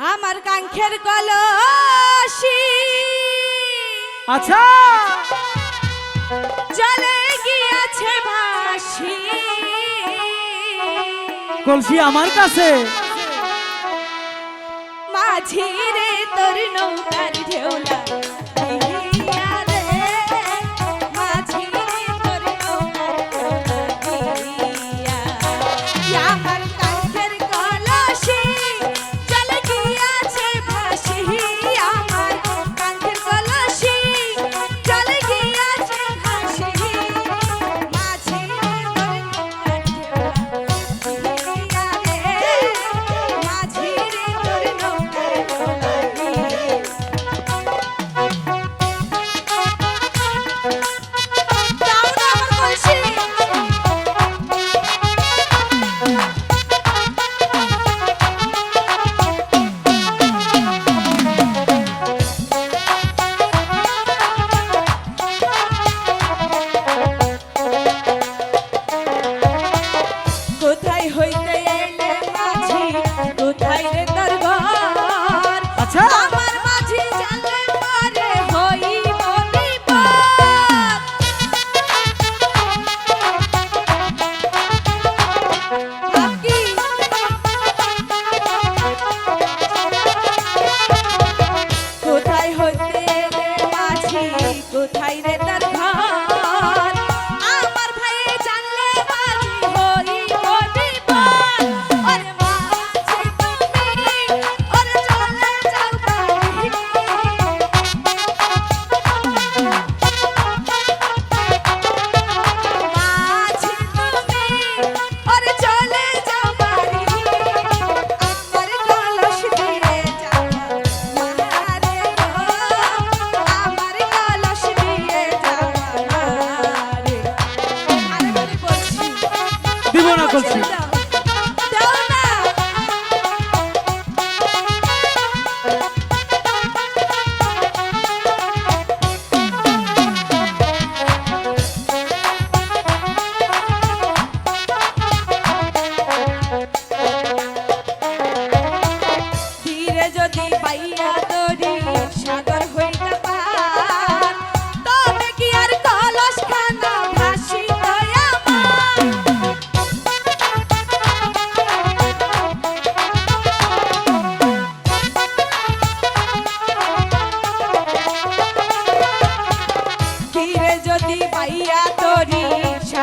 আমার কাঙ্ক্ষের কলসি। আচ্ছা। জলে গিয়েছে ভাসি কলসি আমার কাছে। মাঝিরে তোর নৌকার ঢেউলা।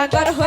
সাগর হয়ে